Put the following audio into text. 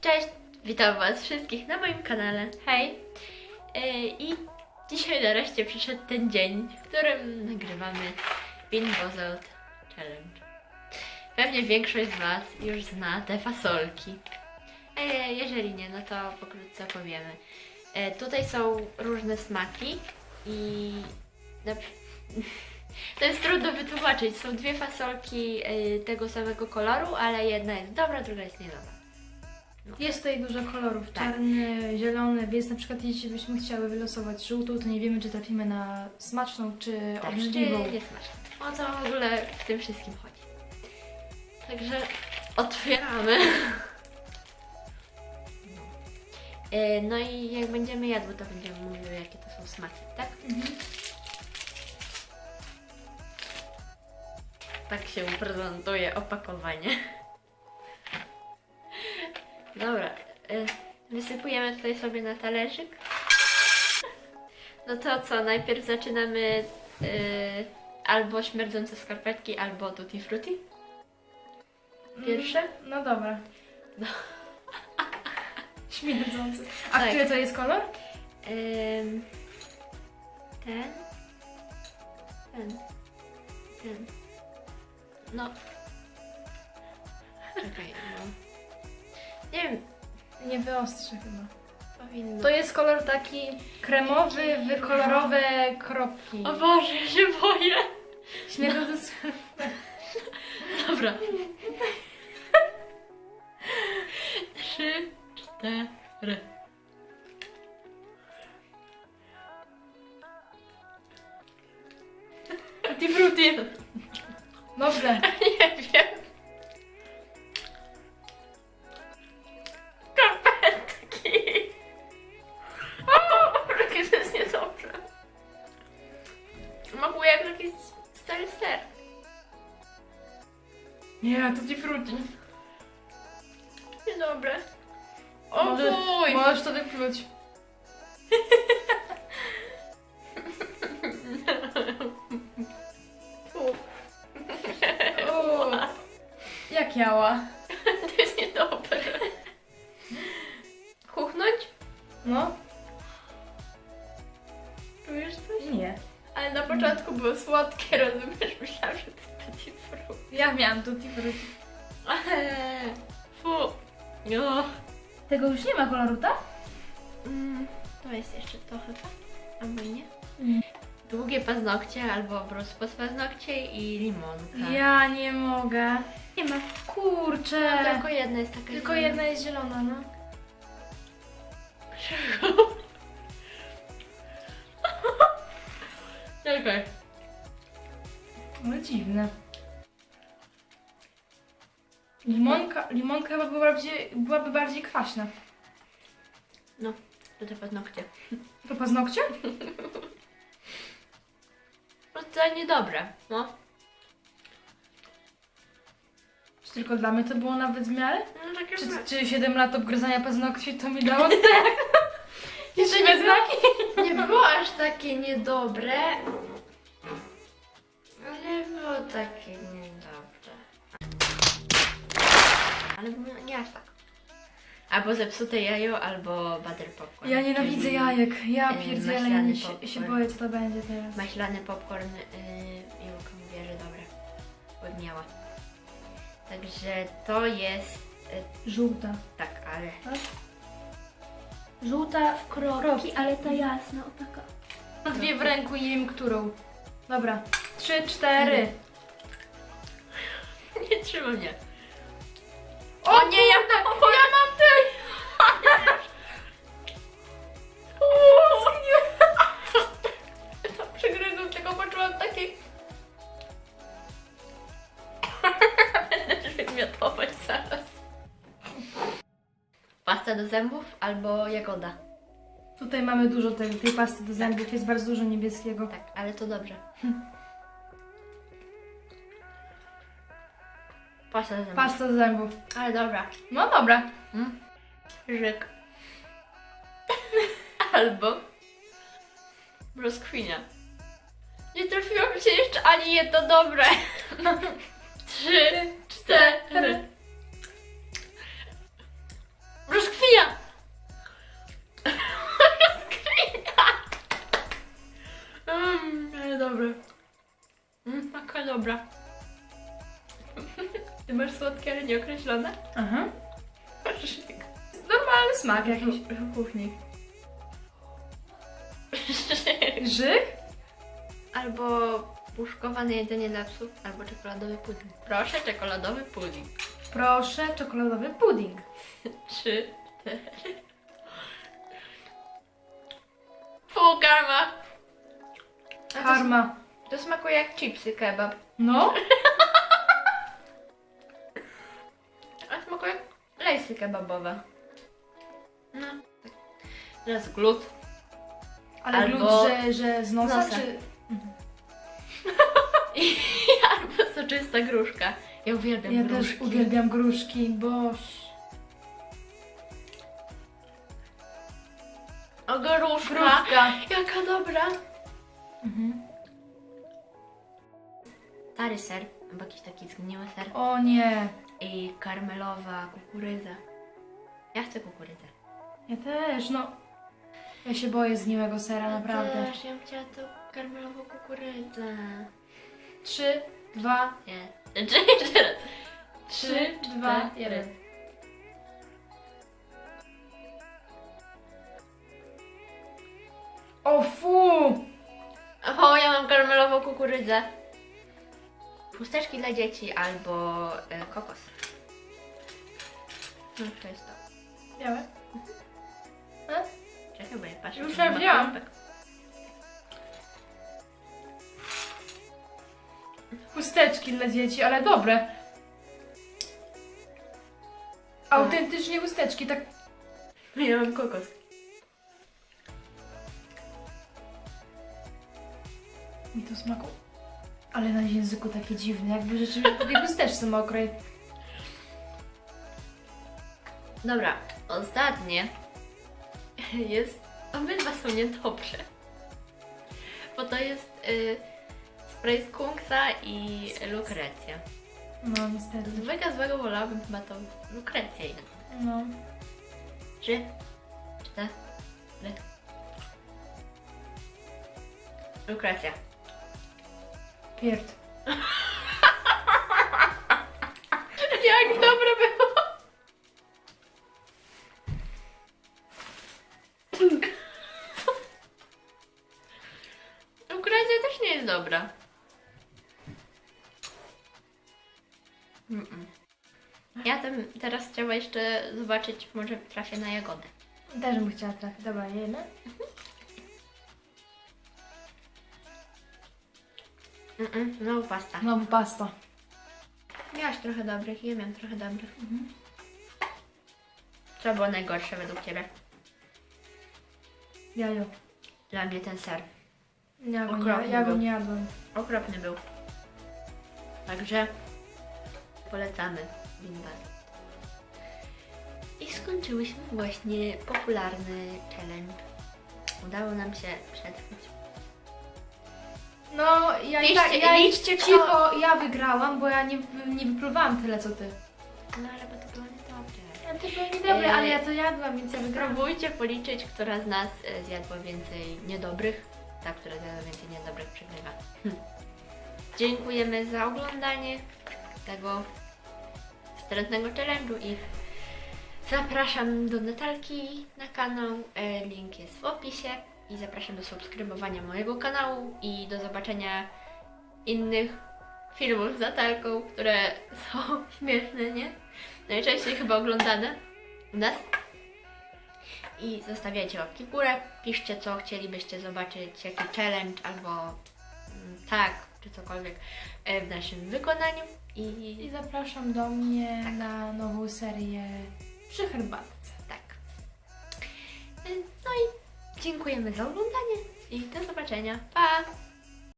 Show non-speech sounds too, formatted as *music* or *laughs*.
Cześć, witam Was wszystkich na moim kanale. Hej! Yy, I dzisiaj nareszcie przyszedł ten dzień, w którym nagrywamy Bean Boozled Challenge. Pewnie większość z Was już zna te fasolki. Je- jeżeli nie, no to pokrótce opowiemy. E, tutaj są różne smaki i *laughs* to jest trudno wytłumaczyć. Są dwie fasolki e, tego samego koloru, ale jedna jest dobra, druga jest niedobra. Jest tutaj dużo kolorów, Tak. czarny, zielony, więc na przykład jeśli byśmy chciały wylosować żółtą, to nie wiemy, czy trafimy na smaczną, czy Tak, obrzydliwą. czy nie smaczne. O co w ogóle w tym wszystkim chodzi. Także otwieramy. No. *laughs* E, No i jak będziemy jadły, to będziemy mówiły, jakie to są smaki, tak? Mhm. Tak się prezentuje opakowanie. Dobra, e, wysypujemy tutaj sobie na talerzyk. No to co, najpierw zaczynamy e, albo śmierdzące skarpetki, albo tutti frutti. Pierwsze? No dobra. No. *laughs* Śmierdzący. A Tak. który to jest kolor? Ym, ten. Ten. Ten. No. Czekaj, no. Nie wiem, Nie wyostrzę chyba. powinno. To jest kolor taki kremowy, wykolorowe kropki. O Boże, ja się boję. Śmierdzący *laughs* Dobra. Trzy, cztery. Tutti frutti. Dobrze. *laughs* Nie wiem. Smakuje jak jakiś stary ser. Nie, tutti frutti. Niedobre. O Może- fuj. Możesz to wypluć. O, jak jała. To jest niedobre. Chuchnąć? No, początku było słodkie, rozumiesz? Myślałam, że to jest tutti frutti. Ja miałam tutti frutti. Eee, Fu. No. Tego już nie ma koloru, tak? Mm, to jest jeszcze to chyba? Albo i nie? Mm. Długie paznokcie albo brus pod paznokcie i limonka. Ja nie mogę. Nie ma. Kurczę. No, tylko jedna jest taka Tylko zielona. jedna jest zielona, no. *laughs* Czekaj. Ale dziwne. Limonka, limonka chyba była bardziej, byłaby bardziej kwaśna. No, to te paznokcie. *laughs* To paznokcie? *laughs* No to niedobre, no. Czy tylko dla mnie to było nawet w miarę? No takie Czy, czy 7 lat obgryzania paznokci to mi dało *laughs* tak? Jeszcze bez znaki? Nie było aż takie niedobre, ale było takie niedobre. Ale było nie aż tak. Albo zepsute jajo, albo butter popcorn. Ja nienawidzę czyli jajek. Ja Yy, pierdzielę, ja maślany nie, się, popcorn. się boję co to będzie teraz. Maślany popcorn yy, Julka że dobre. Bo miała. Także to jest yy, Żółta. tak, ale Żółta w kropki, ale ta jasna, o taka. Mam dwie w ręku i nie wiem którą. Dobra. Trzy, cztery. Nie trzyma mnie. Pasta do zębów albo jagoda. Tutaj mamy dużo tej, tej pasty do zębów, jest bardzo dużo niebieskiego. Tak, ale to dobrze. *laughs* Pasta do zębów. Pasta do zębów. Ale dobra. No dobra. Mm. Żyk. *laughs* Albo brzoskwinia. Nie trafiło mi się jeszcze ani jedno dobre. *laughs* Trzy, cztery. dobry. Mm, taka dobra. *laughs* Ty masz słodkie, ale nieokreślone? Aha. Szyk. *laughs* Normalny smak jakiś. No. Kuchni. *laughs* Żych? Albo puszkowany jedzenie dla psów, albo czekoladowy pudding. Proszę, czekoladowy pudding. Proszę, czekoladowy pudding. Trzy, cztery. Pół ma. A to, Karma. to smakuje jak chipsy kebab. No. *laughs* A smakuje jak lejsy kebabowe. No. Teraz glut. Ale Albo- glut, że, że z nosa, nosa. czy... *laughs* I albo soczysta gruszka. Ja uwielbiam Ja gruszki. też uwielbiam gruszki, boś. O. Gruszka. Jaka dobra. Mhm. Stary ser, albo jakiś taki zgniły ser. O nie. I karmelowa kukurydza. Ja chcę kukurydzę. Ja też, no. Ja się boję zgniłego sera, naprawdę. Też, ja bym chciała tą karmelową kukurydzę. Trzy, dwa, Nie. Znaczy, *laughs* jeszcze raz. trzy, dwa, jeden. O fu! Karmelową kukurydzę. Chusteczki dla dzieci albo e, kokos. No, to jest to. Białe? E? Czekaj, bo ja patrzę. Już czy nie ja ma wzięłam. kropek. Chusteczki dla dzieci, ale dobre. Autentycznie chusteczki, tak Ja mam kokos. Mi to smaku. Ale na języku takie dziwne, jakby rzeczywiście tej chusteczce mokrej. Dobra, ostatnie jest. Obydwa są niedobre. Bo to jest y, spray z Kungsa i lukrecja. No niestety. Z dwojga złego wolałabym chyba tą lukrecję jednak. No. Trzy, cztery. Lukrecja. Pierd. *laughs* Jak dobre było! *laughs* Lukrecja też nie jest dobra. Ja tam teraz chciała jeszcze zobaczyć, może trafię na jagodę. Też bym chciała trafić. Dobra, jemy. Mm-mm, znowu pasta. No, pasta. Miałaś trochę dobrych, ja miałam trochę dobrych. Co było najgorsze według Ciebie? Jajo. Dla mnie ten ser. Ja go, nie, Okropny ja go był. nie jadłem. Okropny był. Także polecamy Winbad. I skończyłyśmy właśnie popularny challenge. Udało nam się przetrwać. No, ja i Liczcie- tak, ja liczcie, cicho, ja wygrałam, bo ja nie, nie wypluwałam tyle, co ty. No ale bo to było niedobre. Ja to było niedobre, ale ja to jadłam, więc ja wygrałam. Spróbujcie policzyć, która z nas e, zjadła więcej niedobrych. Ta, która zjadła więcej niedobrych, przegrywa. Hm. Dziękujemy za oglądanie tego wstrętnego challenge'u i zapraszam do Natalki na kanał. E, Link jest w opisie i zapraszam do subskrybowania mojego kanału i do zobaczenia innych filmów z Natalką, które *laughs* są śmieszne, nie? Najczęściej chyba oglądane u nas. I zostawiajcie łapki w górę, piszcie co chcielibyście zobaczyć, jaki challenge albo mm, tak, czy cokolwiek e, w naszym wykonaniu. I I zapraszam do mnie Tak. na nową serię przy herbatce. tak. E, No i dziękujemy za oglądanie i do zobaczenia. Pa!